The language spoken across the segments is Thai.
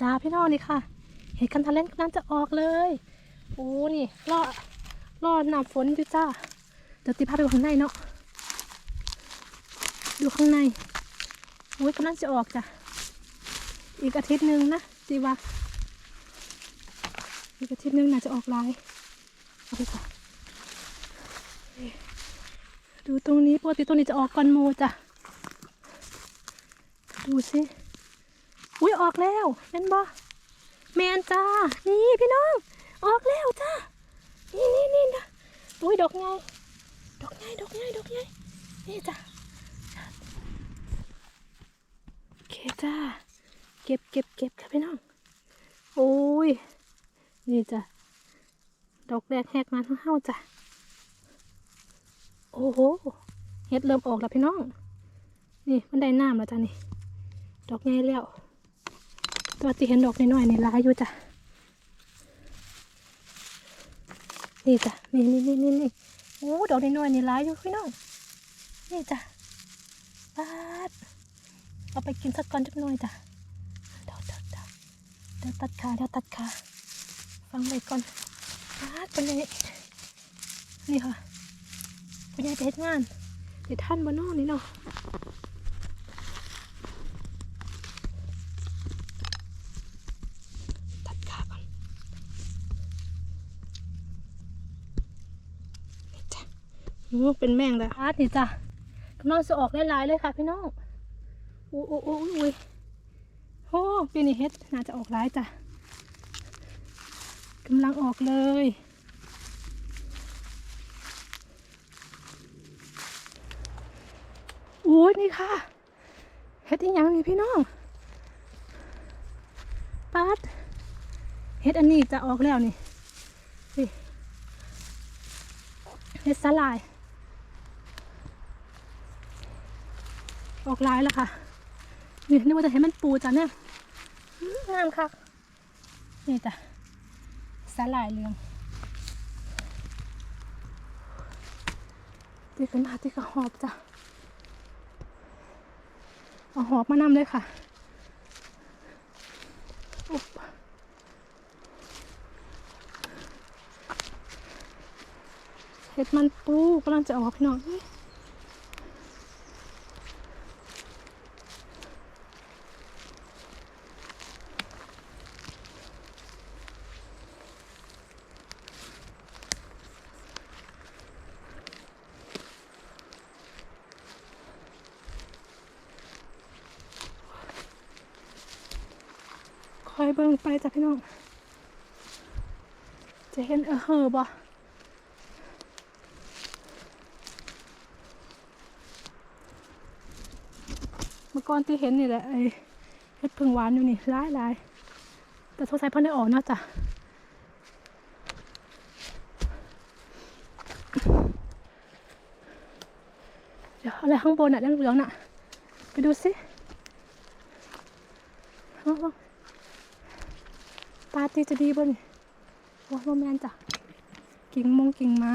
จ้าพี่น้องนี่ค่ะ เห็ดกันทะเล่นกำลังจะออกเลยโอ้นี่รอรอหนาฝนอยู่จ้าเดี๋ยวตีพาไปดูข้างในเนาะดูข้างในโอ้ยกำลังจะออกจ้ะอีกอาทิตย์หนึ่งนะจีว่าอีกอาทิตย์หนึ่งน่าจะออกลายเอาไปก่อนดูตรงนี้ปกติตรงนี้จะออกก่อนโมจ้ะดูสิ อุ้ยออกแล้วแมนบ่แมนจ้า นี่พี่น้อง ออกแล้วจ้า นี่นี่นี่นะอุ้ยดอกไงดอกไงดอกไงดอกไงนี่จ้าโอเคจ้า เก็บเก็บเก็บค่ะพี่น้องโอ้ย นี่จ้ะ ดอกแรกแหกมาทั้งเฮาจ้ะ โอ้โห เฮ็ดเริ่มออกแล้วพี่น้อง นี่มันได้น้ำแล้วจ้ะนี่ ดอกไงแล้ว ตัวที่เห็นดอกน้อยๆนี่ลายอยู่จ้ะนี่จ้ะนี่นี่นี่นี่นี่โอ้ดอกน้อยๆนี่ลายอยู่พี่น้องนี่จ้ะปาดเอาไปกินสักก้อนจักหน่อยจ้ะเดี๋ยวเดี๋ยวเดี๋ยวเดี๋ยวตัดขาเดี๋ยวตัดขาฟังไว้ก่อนปาดเป็นยังไงนี่ค่ะเป็นยังไงไปเฮ็ดงานเดี๋ยวท่านบนนอกนี่เนาะ ตัดขาก่อนนี่จ้ะอือ เป็นแมงเลยอาร์ตนี่จ้ะกำลังจะออกหลายเลยค่ะพี่น้องอู้อู้อู้อุ้ยโอ้ปีนี้เฮ็ดน่าจะออกหลายจ้ะกำลังออกเลยโอ้ยนี่ค่ะเฮ็ดอีหยังนี่พี่น้องปัดเฮ็ดอันนี้จะออกแล้วนี่นี่เฮ็ดสลาย ออกลายแล้วค่ะนี่นึกว่าจะเห็นมันปูจ้ะเนี่ยอื้องามค่ะนี่จ้ะสลายเรืองตีกันมาตีกระหอบจ้ะเอาหอบมานำเลยค่ะอุ๊บเห็ดมันปูกำลังจะออกพี่น้อง อ้ยเบิ่งไปจ้ะพี่น้อง จะเห็นเออเหอบ่เมื่อก่อนที่เห็นนี่แหละไอ้เห็ดพึ่งหวานอยู่นี่ร้ายลายแต่สงสัยเพิ่นได้ออกเนาะจ้ะเดี๋ยวอะไรข้างบนน่ะเหลืองๆน่ะ ไปดูสิเอาเอ ตาตีจะดีบ่นี่โอ้ยโรแมนจ้ะกิ่งมงกิ่งไม้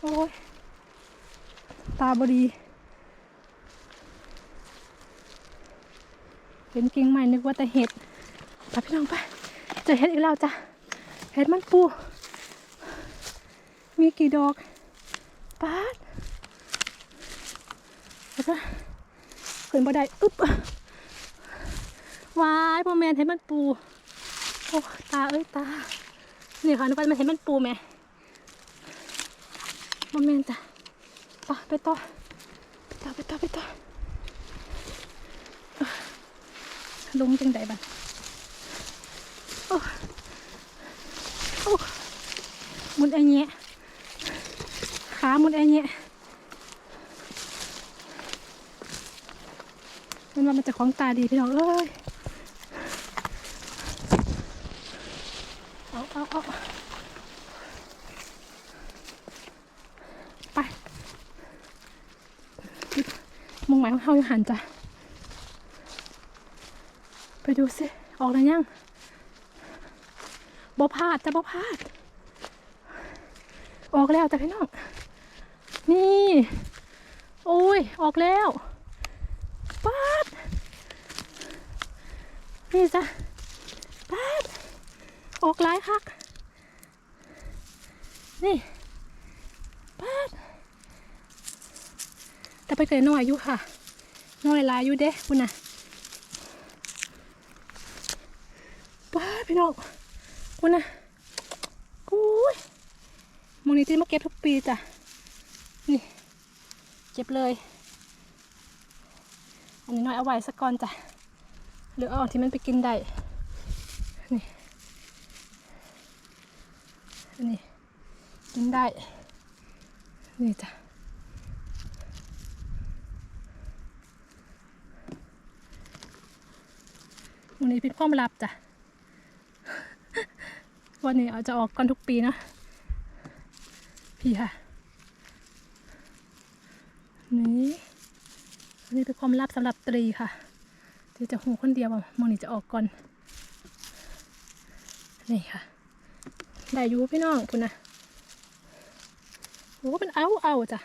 โอ้ยตาบดีเห็นกิ่งใหม่นึกว่าแต่เห็ดไปพี่น้องไปเจอเห็ดอีกแล้วจ้ะเห็ดมันปู มีกี่ดอกปาด แล้วก็ขึ้นบันไดอึ๊บวายพ่อแมนเห็ดมันปูโอ้ตาเอ้ยตานี่ค่ะนึกว่ามันเห็ดมันปูไหมโมเมนจ้ะไปไปต่อไปต่อไปต่อไปต่อเอ้อลงจังใดบันโอ้โอ้หมุนไอเนี้ยขาหมุนไอเนี้ย มันว่ามันจะของตาดีพี่น้องเอ้ยเอาเอาเอาไปมองหมายของเฮาอยู่หันจ้ะไปดูสิ ออกแล้วยังบ่พลาดจะบ่พลาด ออกแล้วจ้ะพี่น้อง นี่ โอ้ย ออกแล้วป๊า นี่จ้ะป๊าดออกหลายคัก นี่ป๊าดแต่ไปเกิดน้อยอยู่ค่ะ น้อยลายอยู่เด้คุณน่ะป๊าดพี่น้องคุณน่ะอุ้ยมองนี่ที่มาเก็บทุกปีจ้ะ นี่ เก็บเลย อันนี้น้อยเอาไว้สักก่อนจ้ะ หรือเอาที่มันไปกินได้ นี่นนี้กินได้ นี่จ้ะ วันนี้เป็นความลับจ้ะ วันนี้อาจะออกก่อนทุกปีนะ พี่ค่ะ นี่นนี้เป็นความลับสำหรับตรีค่ะ ที่จะหูคนเดียวว่ามองนี่จะออกก่อน นี่ค่ะ ได้อยู่พี่น้องคุณนะโอ้เป็นเอาเอาจ้ะ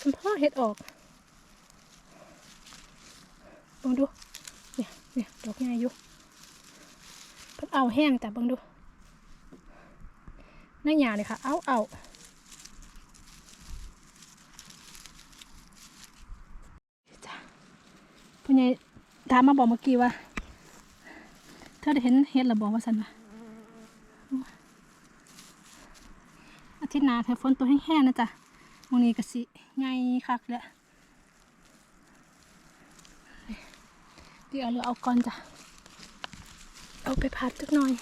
คุณพ่อเห็ดออกบังดู เนี่ยเนี่ยดอกใหญ่อยู่เพิ่นเอาแห้งจ้ะบังดูหน้าหยาเลยค่ะ เอาเอาจ้ะผู้ใหญ่ ถามมาบอกเมื่อกี้ว่า เธอได้เห็นเห็ดหรือบอกว่าสันวะอาทิตย์หน้าเธอฝนตัวแห้งๆนะจ๊ะวันนี้ก็สิไงคักแหล้วเดี๋ยวเราเอาก่อนจ้ะ เอาไปผัดสักหน่อย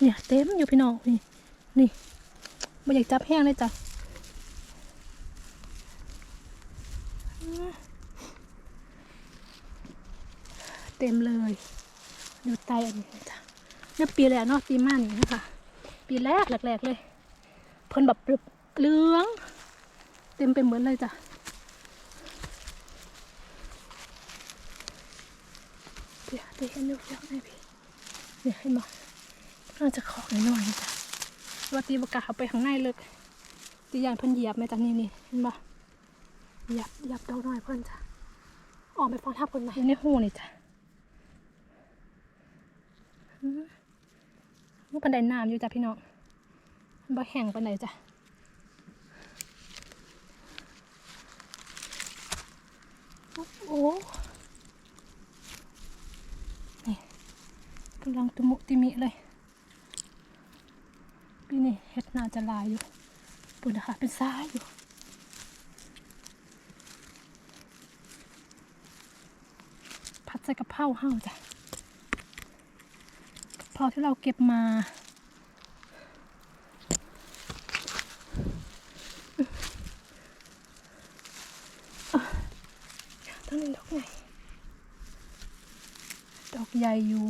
เนี่ยเต็มอยู่พี่น้องนี่ นี่ไม่อยากจับแห้งเลยจ้ะ เต็มเลย อยู่ใต้อันนี้จ้ะเนี่ยปีแรกเนาะปีม่านนี่นะคะปีแรกแรกๆเลยเพิ่นแบบเหลือง เต็มไปหมดเลยจ้ะเดี๋ยวเดี๋ยวเห็นอยู่แล้วไงพี่เนี่ยเห็นบ่เราจะขอหน่อยจ้ะว่าตีบกล้าเข้าไปข้างในเลยตียานเพิ่นเหยียบไหมจ้ะนี่นี่เห็นบ่เหยียบเหยียบดอกน้อยเพิ่นจ้ะออกไปฟังทับคนไหมในหูนี่จ้ะ มันปันไดน้ำอยู่จ้ะพี่น้องมันบ่แห้งปันไดจ้ะโอ้โหนี่กำลังตุมุติมิเลยปีนี้เห็ดน่าจะลายอยู่ปุ่นนะคะเป็นซ้ายอยู่ผัดใส่กะเพราเห่าจ้ะ พราที่เราเก็บมาตั้งนี้ดอกใหญ่ดอกใหญ่อยู่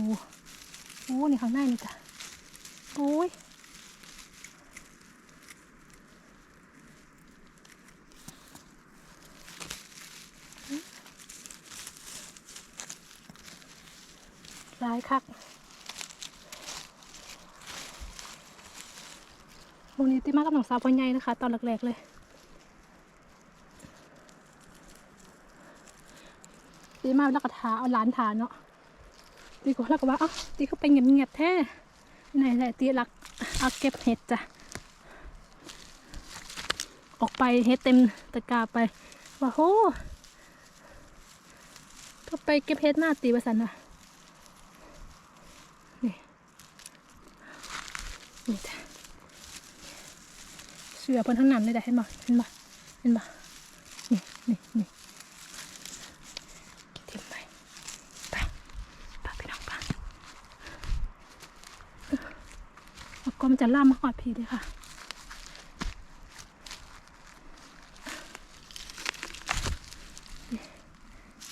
โอ้นี่ข้างในนี่จ้ะโอ้ยร้ายคัก โมนี้ติมากับหนองสาวพ่อใหญ่นะคะ ตอนแรกๆเลยตีมาแล้วก็ทาเอาหลานทาเนาะตีก็แล้วก็ว่าเอ้าตีก็ไปเงียบๆแท้ไหนไหนตีรักเอาเก็บเห็ดจ้ะออกไปเห็ดเต็มตะกร้าไปว่าโหก็ไปเก็บเห็ดหน้าตีประสันนะนี่นี่จ้ะ สือเพิ่นทั้งนั้นเลยจ้ะเห็นบ่เห็นบ่เห็นบ่นี่นี่นี่ทิมไปไปไปพี่น้องไปเอากลมจะล่ามมาหอดพี่เลยค่ะ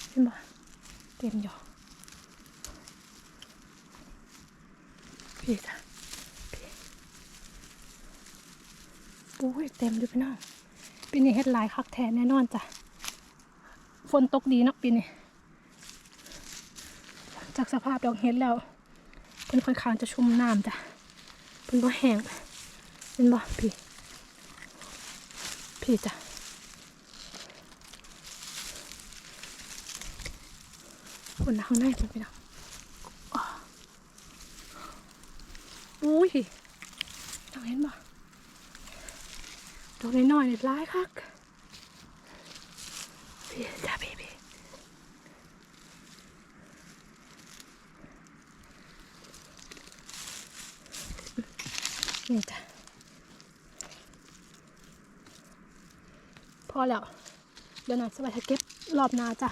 เห็นบ่เต็มอยู่พี่จ้ะพี่โอ้ยเต็มอยู่พี่น้องปีนี้เฮ็ดลายคักแทนแน่นอนจ้ะ ฝนตกดีเนาะปีนี้ จากสภาพดอกเฮ็ดแล้วเพิ่นค่อนข้างจะชุ่มน้ำจ้ะ เพิ่นบ่แห้งเป็นบ่พี่ พี่จ้ะคนข้างในเป็นพี่น้องอ้ออุ้ยน้องเห็นบ่ ดอกน้อยๆนี่ร้ายคักพี่จ้ะพี่พี่นี่จ้ะพอแล้ว เดี๋ยวหน่อยสบายจะเก็บรอบนาจ้ะ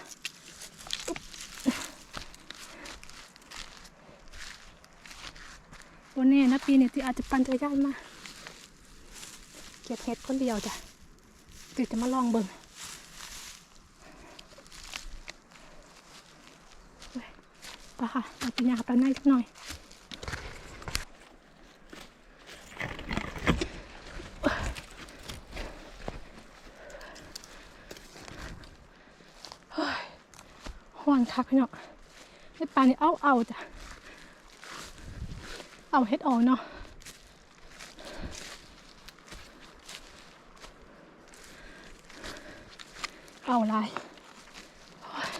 วันนี้นะปีนี้ที่อาจจะปั่นจักรยานมา เก็บเห็ดคนเดียวจ้ะติดจะมาลองเบิ่งเว้ยไปค่ะเราไปยาไปในสักหน่อยห่อนคักพี่น้องเฮ็ดปลานี่เอาเอาจ้ะเอาเฮ็ดออกเนาะ เอาลายโอ้ย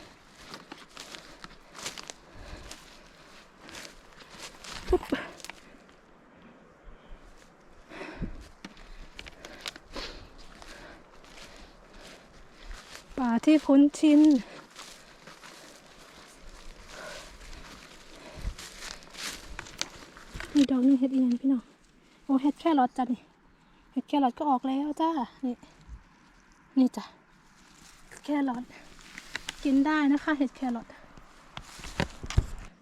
ปุ๊บปลาที่คุ้นชินมีดอกนึงเห็ดอียงพี่น้อง โอ้เห็ดแค่รอทจ้ะนี่ เห็ดแค่รอทก็ออกแล้วจ้า นี่ นี่จ้ะ แครอทกินได้นะคะ เห็ดแครอท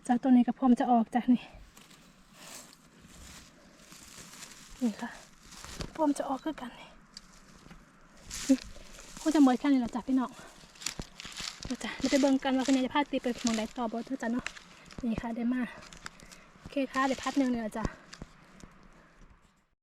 จากตัวนี้กับพร้อมจะออกจ้ะนี่นี่ค่ะพร้อมจะออกคือกันนี่คงจะหมดแค่นี้แหละจ้ะพี่น้องเดี๋ยวจ้ะเดี๋ยวไปเบิ่งกันว่าคุณยายจะพาตีไปมองใดต่อบ่เท่าจ้ะเนาะนี่ค่ะได้มาโอเคค่ะเดี๋ยวพัดหนึ่งเนี่ยจ้ะ